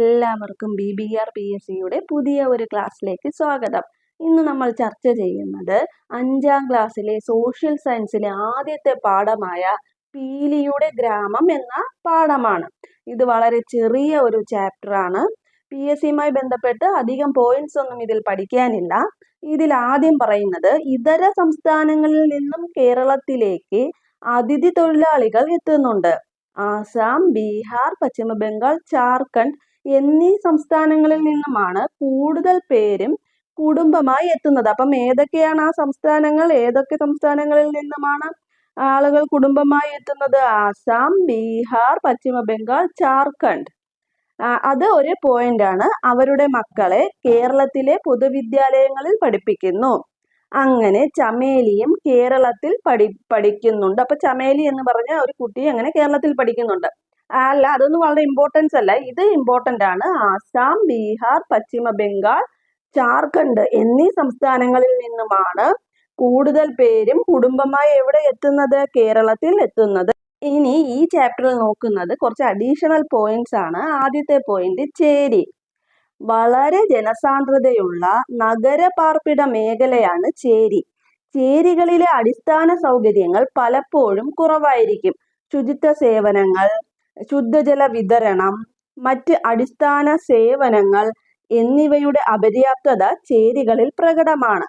എല്ലാവർക്കും B B R P S സിയുടെ പുതിയ ഒരു ക്ലാസ്സിലേക്ക് സ്വാഗതം. ഇന്ന് നമ്മൾ ചർച്ച ചെയ്യുന്നത് അഞ്ചാം ക്ലാസ്സിലെ സോഷ്യൽ സയൻസിലെ ആദ്യത്തെ പാഠമായ പീലിയുടെ ഗ്രാമം എന്ന പാഠമാണ്. ഇത് വളരെ ചെറിയ ഒരു ചാപ്റ്റർ ആണ്. പി എസ് സിയുമായി ബന്ധപ്പെട്ട് അധികം പോയിന്റ്സ് ഒന്നും ഇതിൽ പഠിക്കാനില്ല. ഇതിൽ ആദ്യം പറയുന്നത് ഇതര സംസ്ഥാനങ്ങളിൽ നിന്നും കേരളത്തിലേക്ക് അതിഥി തൊഴിലാളികൾ എത്തുന്നുണ്ട്. ആസാം ബീഹാർ പശ്ചിമ ബംഗാൾ ജാർഖണ്ഡ് എന്നീ സംസ്ഥാനങ്ങളിൽ നിന്നുമാണ് കൂടുതൽ പേരും കുടുംബമായി എത്തുന്നത്. അപ്പം ഏതൊക്കെയാണ് ആ സംസ്ഥാനങ്ങൾ? ഏതൊക്കെ സംസ്ഥാനങ്ങളിൽ നിന്നുമാണ് ആളുകൾ കുടുംബമായി എത്തുന്നത്? ആസാം ബീഹാർ പശ്ചിമ ബംഗാൾ ജാർഖണ്ഡ് അത് ഒരു പോയിന്റ് ആണ്. അവരുടെ മക്കളെ കേരളത്തിലെ പൊതുവിദ്യാലയങ്ങളിൽ പഠിപ്പിക്കുന്നു. അങ്ങനെ ചമേലിയും കേരളത്തിൽ പഠി പഠിക്കുന്നുണ്ട്. അപ്പൊ ചമേലി എന്ന് പറഞ്ഞ ഒരു കുട്ടി അങ്ങനെ കേരളത്തിൽ പഠിക്കുന്നുണ്ട്. അല്ല അതൊന്നും വളരെ ഇമ്പോർട്ടൻസ് അല്ല. ഇത് ഇമ്പോർട്ടന്റ് ആണ്. ആസാം ബീഹാർ പശ്ചിമ ബംഗാൾ ജാർഖണ്ഡ് എന്നീ സംസ്ഥാനങ്ങളിൽ നിന്നുമാണ് കൂടുതൽ പേരും കുടുംബമായി എവിടെ എത്തുന്നത്? കേരളത്തിൽ എത്തുന്നത്. ഇനി ഈ ചാപ്റ്ററിൽ നോക്കുന്നത് കുറച്ച് അഡീഷണൽ പോയിന്റ്സ് ആണ്. ആദ്യത്തെ പോയിന്റ് ചേരി. വളരെ ജനസാന്ദ്രതയുള്ള നഗരപാർപ്പിട മേഖലയാണ് ചേരി. ചേരികളിലെ അടിസ്ഥാന സൗകര്യങ്ങൾ പലപ്പോഴും കുറവായിരിക്കും. ശുചിത്വ സേവനങ്ങൾ ശുദ്ധജല വിതരണം മറ്റ് അടിസ്ഥാന സേവനങ്ങൾ എന്നിവയുടെ അപര്യാപ്തത ചേരികളിൽ പ്രകടമാണ്.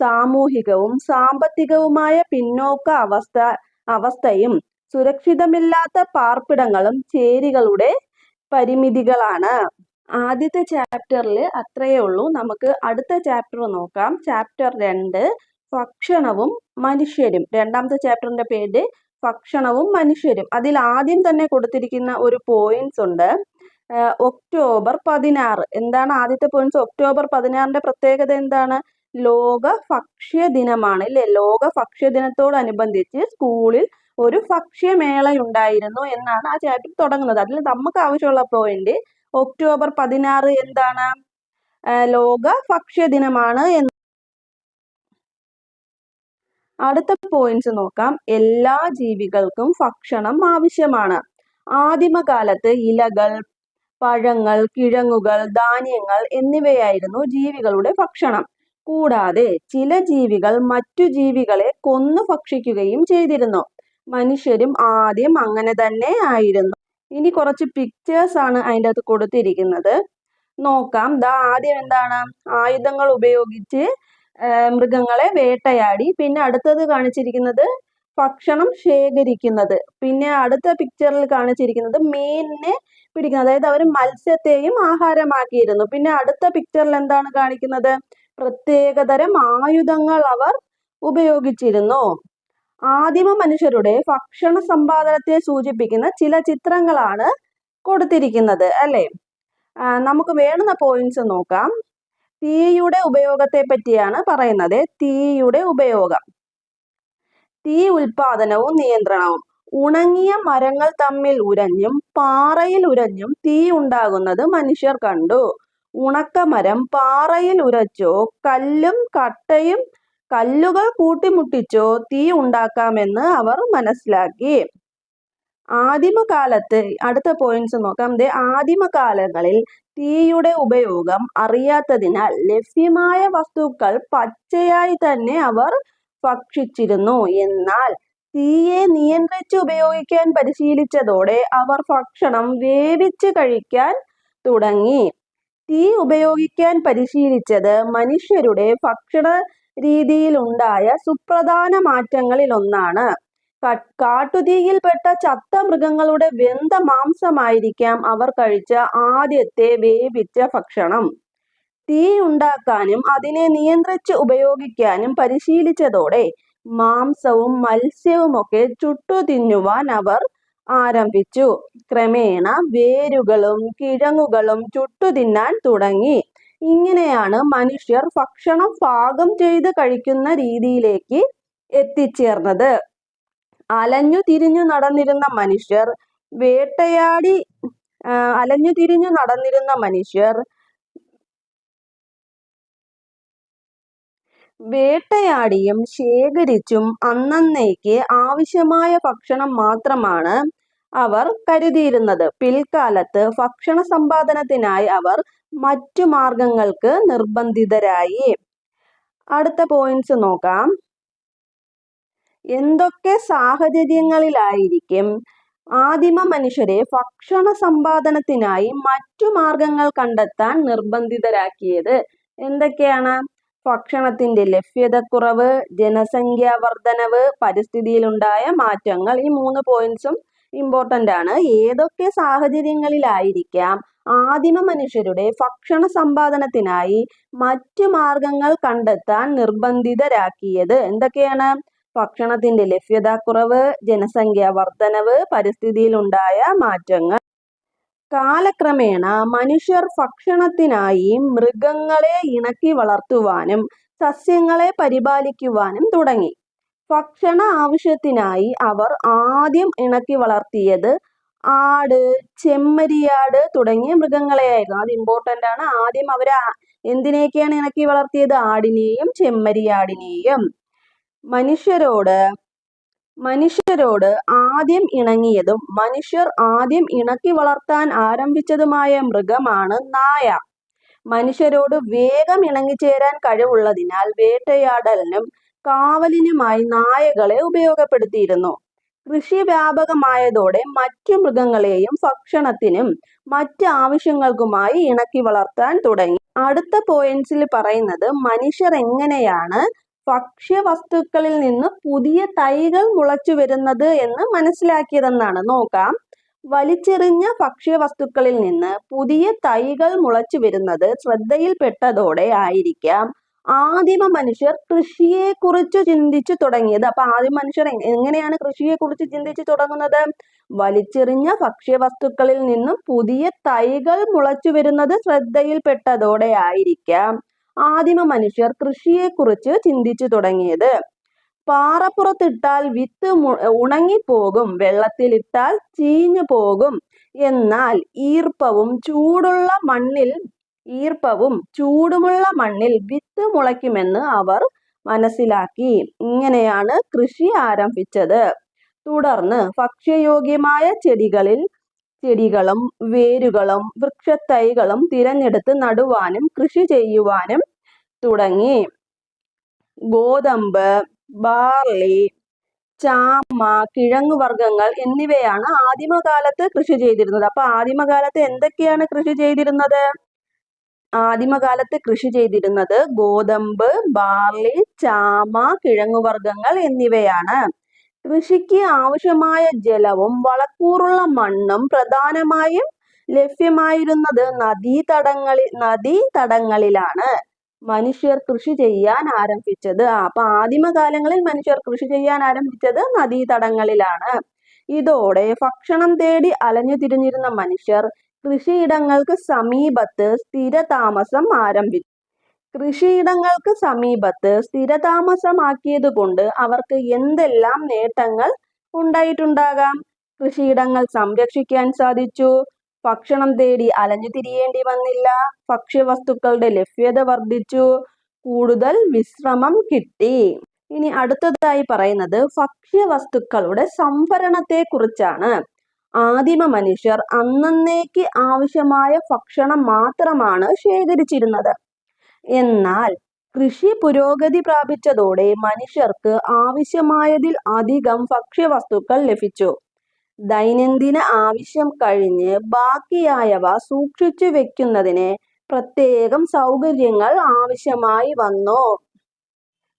സാമൂഹികവും സാമ്പത്തികവുമായ പിന്നോക്ക അവസ്ഥ അവസ്ഥയും സുരക്ഷിതമില്ലാത്ത പാർപ്പിടങ്ങളും ചേരികളുടെ പരിമിതികളാണ്. ആദ്യത്തെ ചാപ്റ്ററിൽ അത്രയേ ഉള്ളൂ. നമുക്ക് അടുത്ത ചാപ്റ്റർ നോക്കാം. ചാപ്റ്റർ രണ്ട് ഭക്ഷണവും മനുഷ്യരും. രണ്ടാമത്തെ ചാപ്റ്ററിന്റെ പേര് ഭക്ഷണവും മനുഷ്യരും. അതിൽ ആദ്യം തന്നെ കൊടുത്തിരിക്കുന്ന ഒരു പോയിന്റ്സ് ഉണ്ട്. ഒക്ടോബർ പതിനാറ്. എന്താണ് ആദ്യത്തെ പോയിന്റ്സ് ഒക്ടോബർ പതിനാറിന്റെ പ്രത്യേകത എന്താണ്? ലോക ഭക്ഷ്യ ദിനമാണ് അല്ലെ? ലോക ഭക്ഷ്യ ദിനത്തോടനുബന്ധിച്ച് സ്കൂളിൽ ഒരു ഭക്ഷ്യമേള ഉണ്ടായിരുന്നു എന്നാണ് ആ ചാപ്റ്റർ തുടങ്ങുന്നത്. അതിൽ നമുക്ക് ആവശ്യമുള്ള പോയിന്റ് ഒക്ടോബർ പതിനാറ് എന്താണ്? ലോക ഭക്ഷ്യ ദിനമാണ് എന്ന് അടുത്ത പോയിന്റ്സ് നോക്കാം. എല്ലാ ജീവികൾക്കും ഭക്ഷണം ആവശ്യമാണ്. ആദിമകാലത്ത് ഇലകൾ പഴങ്ങൾ കിഴങ്ങുകൾ ധാന്യങ്ങൾ എന്നിവയായിരുന്നു ജീവികളുടെ ഭക്ഷണം. കൂടാതെ ചില ജീവികൾ മറ്റു ജീവികളെ കൊന്നു ഭക്ഷിക്കുകയും ചെയ്തിരുന്നു. മനുഷ്യരും ആദ്യം അങ്ങനെ തന്നെ ആയിരുന്നു. ഇനി കുറച്ച് പിക്ചേഴ്സ് ആണ് അതിന്റെ അകത്ത് കൊടുത്തിരിക്കുന്നത്. നോക്കാം. ദാ ആദ്യം എന്താണ്? ആയുധങ്ങൾ ഉപയോഗിച്ച് മൃഗങ്ങളെ വേട്ടയാടി. പിന്നെ അടുത്തത് കാണിച്ചിരിക്കുന്നത് ഭക്ഷണം ശേഖരിക്കുന്നത്. പിന്നെ അടുത്ത പിക്ചറിൽ കാണിച്ചിരിക്കുന്നത് മീനിനെ പിടിക്കുന്നത്. അതായത് അവർ മത്സ്യത്തെയും ആഹാരമാക്കിയിരുന്നു. പിന്നെ അടുത്ത പിക്ചറിൽ എന്താണ് കാണിക്കുന്നത്? പ്രത്യേകതരം ആയുധങ്ങൾ അവർ ഉപയോഗിച്ചിരുന്നു. ആദിമ മനുഷ്യരുടെ ഭക്ഷണ സമ്പാദനത്തെ സൂചിപ്പിക്കുന്ന ചില ചിത്രങ്ങളാണ് കൊടുത്തിരിക്കുന്നത് അല്ലേ? നമുക്ക് വേണ്ടുന്ന പോയിന്റ്സ് നോക്കാം. തീയുടെ ഉപയോഗത്തെ പറ്റിയാണ് പറയുന്നത്. തീയുടെ ഉപയോഗം. തീ ഉൽപാദനവും നിയന്ത്രണവും. ഉണങ്ങിയ മരങ്ങൾ തമ്മിൽ ഉരഞ്ഞും പാറയിൽ ഉരഞ്ഞും തീ ഉണ്ടാകുന്നത് മനുഷ്യർ കണ്ടു. ഉണക്കമരം പാറയിൽ ഉരച്ചോ കല്ലും കട്ടയും കല്ലുകൾ കൂട്ടിമുട്ടിച്ചോ തീ ഉണ്ടാക്കാമെന്ന് അവർ മനസ്സിലാക്കി. ആദിമകാലത്ത് അടുത്ത പോയിന്റ്സ് നോക്കാം. ദേ ആദിമകാലങ്ങളിൽ തീയുടെ ഉപയോഗം അറിയാത്തതിനാൽ ലഭ്യമായ വസ്തുക്കൾ പച്ചയായി തന്നെ അവർ ഭക്ഷിച്ചിരുന്നു. എന്നാൽ തീയെ നിയന്ത്രിച്ച് ഉപയോഗിക്കാൻ പരിശീലിച്ചതോടെ അവർ ഭക്ഷണം വേവിച്ച് കഴിക്കാൻ തുടങ്ങി. തീ ഉപയോഗിക്കാൻ പരിശീലിച്ചത് മനുഷ്യരുടെ ഭക്ഷണ രീതിയിലുണ്ടായ സുപ്രധാന മാറ്റങ്ങളിൽ ഒന്നാണ് കാട്ടുതീയിൽപ്പെട്ട ചത്ത മൃഗങ്ങളുടെ വെന്ത മാംസമായിരിക്കാം അവർ കഴിച്ച ആദ്യത്തെ വേവിച്ച ഭക്ഷണം. തീ ഉണ്ടാക്കാനും അതിനെ നിയന്ത്രിച്ച് ഉപയോഗിക്കാനും പരിശീലിച്ചതോടെ മാംസവും മത്സ്യവുമൊക്കെ ചുട്ടു തിന്നുവാൻ അവർ ആരംഭിച്ചു. ക്രമേണ വേരുകളും കിഴങ്ങുകളും ചുട്ടു തിന്നാൻ തുടങ്ങി. ഇങ്ങനെയാണ് മനുഷ്യർ ഭക്ഷണം പാകം ചെയ്ത് കഴിക്കുന്ന രീതിയിലേക്ക് എത്തിച്ചേർന്നത്. അലഞ്ഞു തിരിഞ്ഞു നടന്നിരുന്ന മനുഷ്യർ വേട്ടയാടി അലഞ്ഞു തിരിഞ്ഞു നടന്നിരുന്ന മനുഷ്യർ വേട്ടയാടിയും ശേഖരിച്ചും അന്നന്നേക്ക് ആവശ്യമായ ഭക്ഷണം മാത്രമാണ് അവർ കരുതിയിരുന്നത്. പിൽക്കാലത്ത് ഭക്ഷണ സമ്പാദനത്തിനായി അവർ മറ്റു മാർഗങ്ങൾക്ക് നിർബന്ധിതരായി. അടുത്ത പോയിന്റ്സ് നോക്കാം. എന്തൊക്കെ സാഹചര്യങ്ങളിലായിരിക്കും ആദിമ മനുഷ്യരെ ഭക്ഷണ സമ്പാദനത്തിനായി മറ്റു മാർഗങ്ങൾ കണ്ടെത്താൻ നിർബന്ധിതരാക്കിയത്? എന്തൊക്കെയാണ്? ഭക്ഷണത്തിന്റെ ലഭ്യതക്കുറവ് ജനസംഖ്യാ വർധനവ് പരിസ്ഥിതിയിലുണ്ടായ മാറ്റങ്ങൾ ഈ മൂന്ന് പോയിന്റ്സും ഇമ്പോർട്ടന്റ് ആണ്. ഏതൊക്കെ സാഹചര്യങ്ങളിലായിരിക്കാം ആദിമ മനുഷ്യരുടെ ഭക്ഷണ സമ്പാദനത്തിനായി മറ്റു മാർഗങ്ങൾ കണ്ടെത്താൻ നിർബന്ധിതരാക്കിയത്? എന്തൊക്കെയാണ്? ഭക്ഷണത്തിന്റെ ലഭ്യതക്കുറവ് ജനസംഖ്യ വർധനവ് പരിസ്ഥിതിയിലുണ്ടായ മാറ്റങ്ങൾ. കാലക്രമേണ മനുഷ്യർ ഭക്ഷണത്തിനായി മൃഗങ്ങളെ ഇണക്കി വളർത്തുവാനും സസ്യങ്ങളെ പരിപാലിക്കുവാനും തുടങ്ങി. ഭക്ഷണ ആവശ്യത്തിനായി അവർ ആദ്യം ഇണക്കി വളർത്തിയത് ആട് ചെമ്മരിയാട് തുടങ്ങിയ മൃഗങ്ങളെയായിരുന്നു. അത് ഇമ്പോർട്ടന്റ് ആണ്. ആദ്യം അവർ എന്തിനെയൊക്കെയാണ് ഇണക്കി വളർത്തിയത്? ആടിനെയും ചെമ്മരിയാടിനെയും. മനുഷ്യരോട് മനുഷ്യരോട് ആദ്യം ഇണങ്ങിയതും മനുഷ്യർ ആദ്യം ഇണക്കി വളർത്താൻ ആരംഭിച്ചതുമായ മൃഗമാണ് നായ. മനുഷ്യരോട് വേഗം ഇണങ്ങിച്ചേരാൻ കഴിവുള്ളതിനാൽ വേട്ടയാടലിനും കാവലിനുമായി നായകളെ ഉപയോഗപ്പെടുത്തിയിരുന്നു. കൃഷി വ്യാപകമായതോടെ മറ്റു മൃഗങ്ങളെയും ഭക്ഷണത്തിനും മറ്റ് ആവശ്യങ്ങൾക്കുമായി ഇണക്കി വളർത്താൻ തുടങ്ങി. അടുത്ത പോയിന്റ്സിൽ പറയുന്നത് മനുഷ്യർ എങ്ങനെയാണ് ഭക്ഷ്യവസ്തുക്കളിൽ നിന്ന് പുതിയ തൈകൾ മുളച്ചു വരുന്നത് എന്ന് മനസ്സിലാക്കിയതെന്നാണ്. നോക്കാം. വലിച്ചെറിഞ്ഞ ഭക്ഷ്യവസ്തുക്കളിൽ നിന്ന് പുതിയ തൈകൾ മുളച്ചു വരുന്നത് ശ്രദ്ധയിൽപ്പെട്ടതോടെ ആയിരിക്കാം. ആദിമ മനുഷ്യർ കൃഷിയെ കുറിച്ച് ചിന്തിച്ചു തുടങ്ങിയത്. അപ്പൊ ആദിമ മനുഷ്യർ എങ്ങനെയാണ് കൃഷിയെ കുറിച്ച് ചിന്തിച്ചു തുടങ്ങുന്നത്? വലിച്ചെറിഞ്ഞ ഭക്ഷ്യവസ്തുക്കളിൽ നിന്നും പുതിയ തൈകൾ മുളച്ചു വരുന്നത് ശ്രദ്ധയിൽപ്പെട്ടതോടെ ആയിരിക്കാം. ആദിമ മനുഷ്യർ കൃഷിയെ കുറിച്ച് ചിന്തിച്ചു തുടങ്ങിയത്. പാറപ്പുറത്തിട്ടാൽ വിത്ത് ഉണങ്ങിപ്പോകും വെള്ളത്തിലിട്ടാൽ ചീഞ്ഞു പോകും. എന്നാൽ ഈർപ്പവും ചൂടുള്ള മണ്ണിൽ ഈർപ്പവും ചൂടുമുള്ള മണ്ണിൽ വിത്ത് മുളയ്ക്കുമെന്ന് അവർ മനസ്സിലാക്കി. ഇങ്ങനെയാണ് കൃഷി ആരംഭിച്ചത്. തുടർന്ന് ഭക്ഷ്യയോഗ്യമായ ചെടികളിൽ ചെടികളും വേരുകളും വൃക്ഷത്തൈകളും തിരഞ്ഞെടുത്ത് നടുവാനും കൃഷി ചെയ്യുവാനും തുടങ്ങി. ഗോതമ്പ് ബാർലി ചാമ കിഴങ്ങുവർഗങ്ങൾ എന്നിവയാണ് ആദിമകാലത്ത് കൃഷി ചെയ്തിരുന്നത്. അപ്പൊ ആദിമകാലത്ത് എന്തൊക്കെയാണ് കൃഷി ചെയ്തിരുന്നത്? ആദിമകാലത്ത് കൃഷി ചെയ്തിരുന്നത് ഗോതമ്പ് ബാർലി ചാമ കിഴങ്ങുവർഗങ്ങൾ എന്നിവയാണ്. കൃഷിക്ക് ആവശ്യമായ ജലവും വളക്കൂറുള്ള മണ്ണും പ്രധാനമായും ലഭ്യമായിരുന്നത് നദീതടങ്ങളിൽ നദീതടങ്ങളിലാണ് മനുഷ്യർ കൃഷി ചെയ്യാൻ ആരംഭിച്ചത്. അപ്പൊ ആദിമകാലങ്ങളിൽ മനുഷ്യർ കൃഷി ചെയ്യാൻ ആരംഭിച്ചത് നദീതടങ്ങളിലാണ് ഇതോടെ ഭക്ഷണം തേടി അലഞ്ഞു തിരിഞ്ഞിരുന്ന മനുഷ്യർ കൃഷിയിടങ്ങൾക്ക് സമീപത്ത് സ്ഥിരതാമസം ആരംഭിച്ചു കൃഷിയിടങ്ങൾക്ക് സമീപത്ത് സ്ഥിരതാമസമാക്കിയതുകൊണ്ട് അവർക്ക് എന്തെല്ലാം നേട്ടങ്ങൾ ഉണ്ടായിട്ടുണ്ടാകാം? കൃഷിയിടങ്ങൾ സംരക്ഷിക്കാൻ സാധിച്ചു. ഭക്ഷണം തേടി അലഞ്ഞു തിരിയേണ്ടി വന്നില്ല. ഭക്ഷ്യവസ്തുക്കളുടെ ലഭ്യത വർദ്ധിച്ചു. കൂടുതൽ വിശ്രമം കിട്ടി. ഇനി അടുത്തതായി പറയുന്നത് ഭക്ഷ്യവസ്തുക്കളുടെ സംഭരണത്തെ കുറിച്ചാണ് ആദിമ മനുഷ്യർ അന്നേക്ക് ആവശ്യമായ ഭക്ഷണം മാത്രമാണ് ശേഖരിച്ചിരുന്നത്. എന്നാൽ കൃഷി പുരോഗതി പ്രാപിച്ചതോടെ മനുഷ്യർക്ക് ആവശ്യമായതിൽ അധികം ഭക്ഷ്യവസ്തുക്കൾ ലഭിച്ചു. ദൈനംദിന ആവശ്യം കഴിഞ്ഞ് ബാക്കിയായവ സൂക്ഷിച്ചു വെക്കുന്നതിന് പ്രത്യേകം സൗകര്യങ്ങൾ ആവശ്യമായി വന്നു.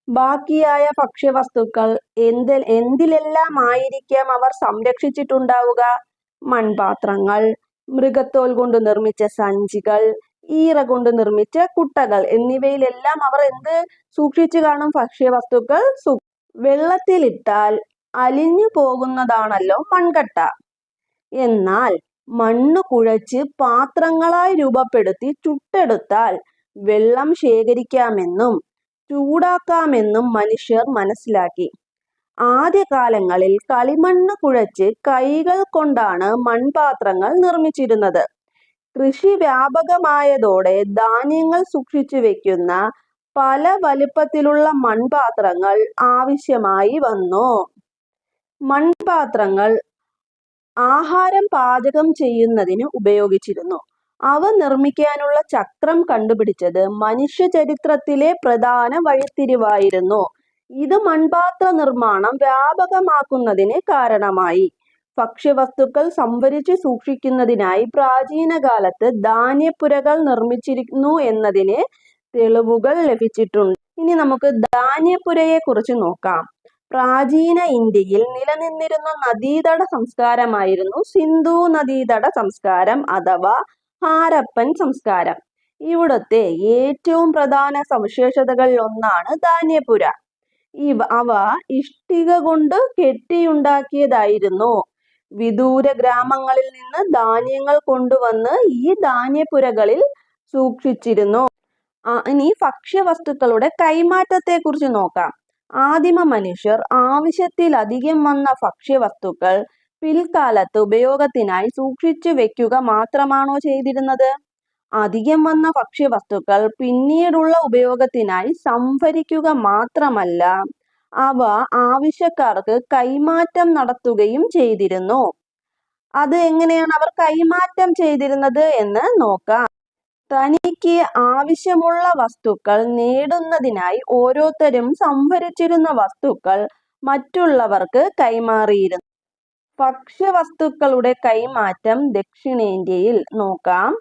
ബാക്കിയായ ഭക്ഷ്യവസ്തുക്കൾ എന്ത് എന്തിലെല്ലാം ആയിരിക്കാം അവർ സംരക്ഷിച്ചിട്ടുണ്ടാവുക? മൺപാത്രങ്ങൾ മൃഗത്തോൽ കൊണ്ട് നിർമ്മിച്ച സഞ്ചികൾ ഈറ കൊണ്ട് നിർമ്മിച്ച കുട്ടകൾ. എന്നിവയിലെല്ലാം അവർ എന്ത് സൂക്ഷിച്ചു കാണും? ഭക്ഷ്യവസ്തുക്കൾ വെള്ളത്തിലിട്ടാൽ അലിഞ്ഞു പോകുന്നതാണല്ലോ മൺകട്ട. എന്നാൽ മണ്ണ് കുഴച്ച് പാത്രങ്ങളായി രൂപപ്പെടുത്തി ചുട്ടെടുത്താൽ വെള്ളം ശേഖരിക്കാമെന്നും ചൂടാക്കാമെന്നും മനുഷ്യർ മനസ്സിലാക്കി. ആദ്യകാലങ്ങളിൽ കളിമണ്ണ് കുഴച്ച് കൈകൾ കൊണ്ടാണ് മൺപാത്രങ്ങൾ നിർമ്മിച്ചിരുന്നത്. കൃഷി വ്യാപകമായതോടെ ധാന്യങ്ങൾ സൂക്ഷിച്ചു വെക്കുന്ന പല വലിപ്പത്തിലുള്ള മൺപാത്രങ്ങൾ ആവശ്യമായി വന്നു. മൺപാത്രങ്ങൾ ആഹാരം പാചകം ചെയ്യുന്നതിന് ഉപയോഗിച്ചിരുന്നു. അവ നിർമ്മിക്കാനുള്ള ചക്രം കണ്ടുപിടിച്ചത് മനുഷ്യ ചരിത്രത്തിലെ പ്രധാന വഴിത്തിരിവായിരുന്നു. ഇത് മൺപാത്ര നിർമ്മാണം വ്യാപകമാക്കുന്നതിന് കാരണമായി. ഭക്ഷ്യവസ്തുക്കൾ സംഭരിച്ചു സൂക്ഷിക്കുന്നതിനായി പ്രാചീന കാലത്ത് ധാന്യപ്പുരകൾ നിർമ്മിച്ചിരുന്നു എന്നതിന് തെളിവുകൾ ലഭിച്ചിട്ടുണ്ട്. ഇനി നമുക്ക് ധാന്യപ്പുരയെ കുറിച്ച് നോക്കാം. പ്രാചീന ഇന്ത്യയിൽ നിലനിന്നിരുന്ന നദീതട സംസ്കാരമായിരുന്നു സിന്ധു നദീതട സംസ്കാരം അഥവാ ഹാരപ്പൻ സംസ്കാരം. ഇവിടുത്തെ ഏറ്റവും പ്രധാന സവിശേഷതകളിൽ ഒന്നാണ് ധാന്യപുര ഇവ അവ ഇഷ്ടിക കൊണ്ട് കെട്ടിയുണ്ടാക്കിയതായിരുന്നു. വിദൂര ഗ്രാമങ്ങളിൽ നിന്ന് ധാന്യങ്ങൾ കൊണ്ടുവന്ന് ഈ ധാന്യപ്പുരകളിൽ സൂക്ഷിച്ചിരുന്നു. ഇനി ഭക്ഷ്യവസ്തുക്കളുടെ കൈമാറ്റത്തെ കുറിച്ച് നോക്കാം. ആദിമ മനുഷ്യർ ആവശ്യത്തിലധികം വന്ന ഭക്ഷ്യവസ്തുക്കൾ പിൽക്കാലത്ത് ഉപയോഗത്തിനായി സൂക്ഷിച്ചു വെക്കുക മാത്രമാണോ ചെയ്തിരുന്നത്? അധികം വന്ന ഭക്ഷ്യവസ്തുക്കൾ പിന്നീടുള്ള ഉപയോഗത്തിനായി സംഭരിക്കുക മാത്രമല്ല അവ ആവശ്യക്കാർക്ക് കൈമാറ്റം നടത്തുകയും ചെയ്തിരുന്നു. അത് എങ്ങനെയാണ് അവർ കൈമാറ്റം ചെയ്തിരുന്നത് എന്ന് നോക്കാം. തനിക്ക് ആവശ്യമുള്ള വസ്തുക്കൾ നേടുന്നതിനായി ഓരോരുത്തരും സംഭരിച്ചിരുന്ന വസ്തുക്കൾ മറ്റുള്ളവർക്ക് കൈമാറിയിരുന്നു. ഭക്ഷ്യവസ്തുക്കളുടെ കൈമാറ്റം ദക്ഷിണേന്ത്യയിൽ നോക്കാം.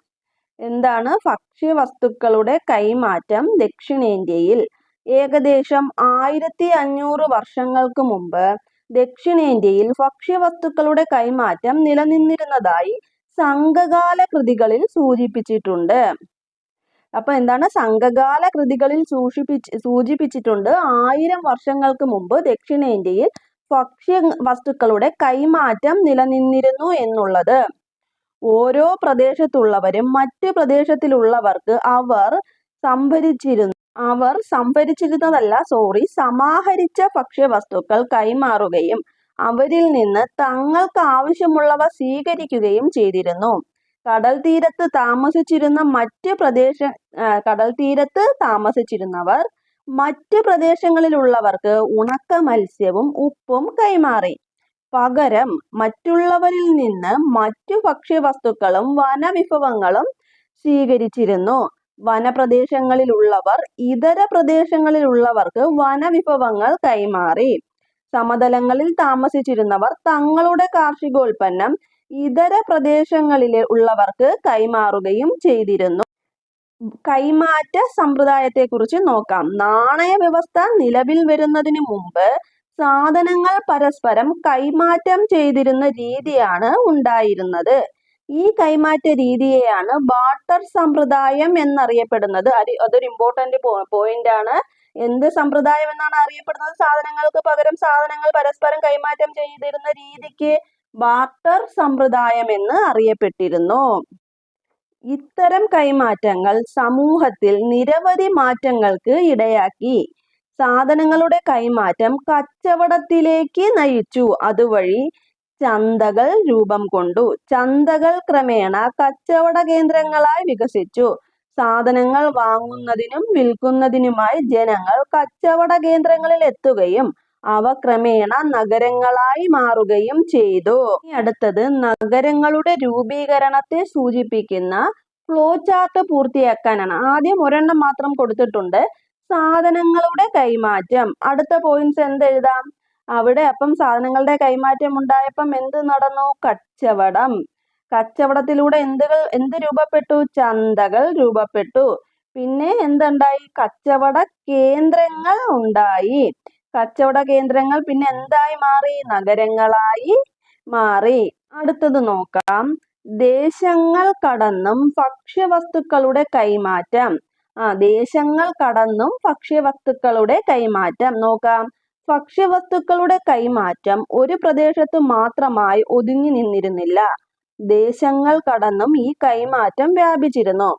എന്താണ് ഭക്ഷ്യവസ്തുക്കളുടെ കൈമാറ്റം ദക്ഷിണേന്ത്യയിൽ? ഏകദേശം ആയിരത്തി അഞ്ഞൂറ് വർഷങ്ങൾക്ക് മുമ്പ് ദക്ഷിണേന്ത്യയിൽ ഭക്ഷ്യവസ്തുക്കളുടെ കൈമാറ്റം നിലനിന്നിരുന്നതായി സംഘകാല കൃതികളിൽ സൂചിപ്പിച്ചിട്ടുണ്ട്. അപ്പൊ എന്താണ്? സംഘകാല കൃതികളിൽ സൂക്ഷിപ്പിച്ച് സൂചിപ്പിച്ചിട്ടുണ്ട് ആയിരം വർഷങ്ങൾക്ക് മുമ്പ് ദക്ഷിണേന്ത്യയിൽ ഭക്ഷ്യ വസ്തുക്കളുടെ കൈമാറ്റം നിലനിന്നിരുന്നു എന്നുള്ളത്. ഓരോ പ്രദേശത്തുള്ളവരും മറ്റു പ്രദേശത്തിലുള്ളവർക്ക് അവർ സംഭരിച്ചിരുന്നു അവർ സംഭരിച്ചിരുന്നതല്ല സോറി സമാഹരിച്ച ഭക്ഷ്യവസ്തുക്കൾ കൈമാറുകയും അവരിൽ നിന്ന് തങ്ങൾക്ക് ആവശ്യമുള്ളവ സ്വീകരിക്കുകയും ചെയ്തിരുന്നു. കടൽ തീരത്ത് താമസിച്ചിരുന്ന മറ്റ് പ്രദേശ കടൽ തീരത്ത് താമസിച്ചിരുന്നവർ മറ്റ് പ്രദേശങ്ങളിലുള്ളവർക്ക് ഉണക്ക മത്സ്യവും ഉപ്പും കൈമാറി. പകരം മറ്റുള്ളവരിൽ നിന്ന് മറ്റു ഭക്ഷ്യവസ്തുക്കളും വനവിഭവങ്ങളും സ്വീകരിച്ചിരുന്നു. വനപ്രദേശങ്ങളിലുള്ളവർ ഇതര പ്രദേശങ്ങളിലുള്ളവർക്ക് വനവിഭവങ്ങൾ കൈമാറി. സമതലങ്ങളിൽ താമസിച്ചിരുന്നവർ തങ്ങളുടെ കാർഷികോൽപ്പന്നം ഇതര പ്രദേശങ്ങളിലെ ഉള്ളവർക്ക് കൈമാറുകയും ചെയ്തിരുന്നു. കൈമാറ്റ സമ്പ്രദായത്തെക്കുറിച്ച് നോക്കാം. നാണയ വ്യവസ്ഥ നിലവിൽ വരുന്നതിന് മുമ്പ് സാധനങ്ങൾ പരസ്പരം കൈമാറ്റം ചെയ്തിരുന്ന രീതിയാണ് ഉണ്ടായിരുന്നത്. ഈ കൈമാറ്റ രീതിയെയാണ് ബാർട്ടർ സമ്പ്രദായം എന്നറിയപ്പെടുന്നത്. അതൊരു ഇമ്പോർട്ടന്റ് പോയിന്റ് ആണ്. എന്ത് സമ്പ്രദായം എന്നാണ് അറിയപ്പെടുന്നത്? സാധനങ്ങൾക്ക് പകരം സാധനങ്ങൾ പരസ്പരം കൈമാറ്റം ചെയ്തിരുന്ന രീതിക്ക് ബാർട്ടർ സമ്പ്രദായം എന്ന് അറിയപ്പെട്ടിരുന്നു. ഇത്തരം കൈമാറ്റങ്ങൾ സമൂഹത്തിൽ നിരവധി മാറ്റങ്ങൾക്ക് ഇടയാക്കി. സാധനങ്ങളുടെ കൈമാറ്റം കച്ചവടത്തിലേക്ക് നയിച്ചു. അതുവഴി ചന്തകൾ രൂപം കൊണ്ടു. ചന്തകൾ ക്രമേണ കച്ചവട കേന്ദ്രങ്ങളായി വികസിച്ചു. സാധനങ്ങൾ വാങ്ങുന്നതിനും വിൽക്കുന്നതിനുമായി ജനങ്ങൾ കച്ചവട കേന്ദ്രങ്ങളിൽ എത്തുകയും അവ ക്രമേണ നഗരങ്ങളായി മാറുകയും ചെയ്തു. അടുത്തത് നഗരങ്ങളുടെ രൂപീകരണത്തെ സൂചിപ്പിക്കുന്ന ഫ്ലോ ചാർട്ട് പൂർത്തിയാക്കാനാണ്. ആദ്യം ഒരെണ്ണം മാത്രം കൊടുത്തിട്ടുണ്ട്. സാധനങ്ങളുടെ കൈമാറ്റം. അടുത്ത പോയിന്റ്സ് എന്തെഴുതാം? അവിടെ അപ്പം സാധനങ്ങളുടെ കൈമാറ്റം ഉണ്ടായപ്പം എന്ത് നടന്നു? കച്ചവടം. കച്ചവടത്തിലൂടെ എന്തുകൾ എന്ത് രൂപപ്പെട്ടു? ചന്തകൾ രൂപപ്പെട്ടു. പിന്നെ എന്തുണ്ടായി? കച്ചവട കേന്ദ്രങ്ങൾ ഉണ്ടായി. കച്ചവട കേന്ദ്രങ്ങൾ പിന്നെ എന്തായി മാറി? നഗരങ്ങളായി മാറി. അടുത്തത് നോക്കാം. ദേശങ്ങൾ കടന്നും ഭക്ഷ്യവസ്തുക്കളുടെ കൈമാറ്റം. ആ ദേശങ്ങൾ കടന്നും ഭക്ഷ്യവസ്തുക്കളുടെ കൈമാറ്റം. നോക്കാം. ഭക്ഷ്യവസ്തുക്കളുടെ കൈമാറ്റം ഒരു പ്രദേശത്ത് മാത്രമായി ഒതുങ്ങി നിന്നിരുന്നില്ല. ദേശങ്ങൾ കടന്നും ഈ കൈമാറ്റം വ്യാപിച്ചിരുന്നു.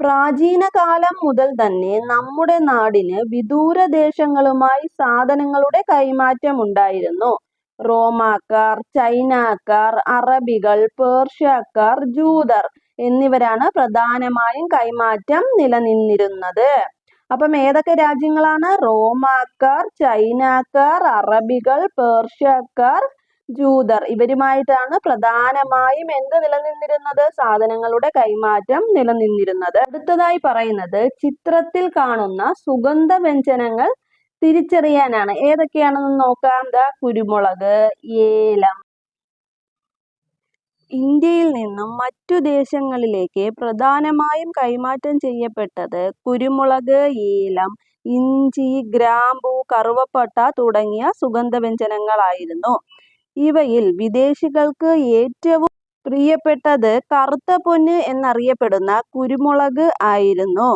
പ്രാചീന കാലം മുതൽ തന്നെ നമ്മുടെ നാടിന് വിദൂര ദേശങ്ങളുമായി സാധനങ്ങളുടെ കൈമാറ്റം ഉണ്ടായിരുന്നു. റോമാക്കാർ ചൈനക്കാർ അറബികൾ പേർഷ്യക്കാർ ജൂതർ എന്നിവരാണ് പ്രധാനമായും കൈമാറ്റം നിലനിന്നിരുന്നത്. അപ്പം ഏതൊക്കെ രാജ്യങ്ങളാണ്? റോമാക്കാർ ചൈനക്കാർ അറബികൾ പേർഷ്യക്കാർ ജൂതർ. ഇവരുമായിട്ടാണ് പ്രധാനമായും എന്ത് നിലനിന്നിരുന്നത്? സാധനങ്ങളുടെ കൈമാറ്റം നിലനിന്നിരുന്നത്. അടുത്തതായി പറയുന്നത് ചിത്രത്തിൽ കാണുന്ന സുഗന്ധ വ്യഞ്ജനങ്ങൾ തിരിച്ചറിയാനാണ്. ഏതൊക്കെയാണെന്ന് നോക്കാം. ദാ കുരുമുളക് ഏലം ഇന്ത്യയിൽ നിന്നും മറ്റു ദേശങ്ങളിലേക്ക് പ്രധാനമായും കൈമാറ്റം ചെയ്യപ്പെട്ടത് കുരുമുളക് ഏലം ഇഞ്ചി ഗ്രാമ്പു കറുവപ്പട്ട തുടങ്ങിയ സുഗന്ധവ്യഞ്ജനങ്ങളായിരുന്നു. ഇവയിൽ വിദേശികൾക്ക് ഏറ്റവും പ്രിയപ്പെട്ടത് കറുത്ത പൊന്ന് എന്നറിയപ്പെടുന്ന കുരുമുളക് ആയിരുന്നു.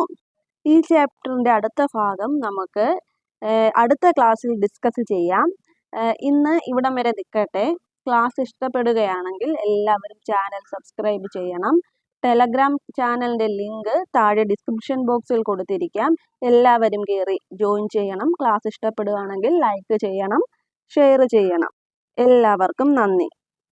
ഈ ചാപ്റ്ററിന്റെ അടുത്ത ഭാഗം നമുക്ക് അടുത്ത ക്ലാസ്സിൽ ഡിസ്കസ് ചെയ്യാം. ഇന്ന് ഇവിടം വരെ നിൽക്കട്ടെ. ക്ലാസ് ഇഷ്ടപ്പെടുകയാണെങ്കിൽ എല്ലാവരും ചാനൽ സബ്സ്ക്രൈബ് ചെയ്യണം. ടെലഗ്രാം ചാനലിന്റെ ലിങ്ക് താഴെ ഡിസ്ക്രിപ്ഷൻ ബോക്സിൽ കൊടുത്തിരിക്കാം. എല്ലാവരും കയറി ജോയിൻ ചെയ്യണം. ക്ലാസ് ഇഷ്ടപ്പെടുകയാണെങ്കിൽ ലൈക്ക് ചെയ്യണം ഷെയർ ചെയ്യണം. എല്ലാവർക്കും നന്ദി.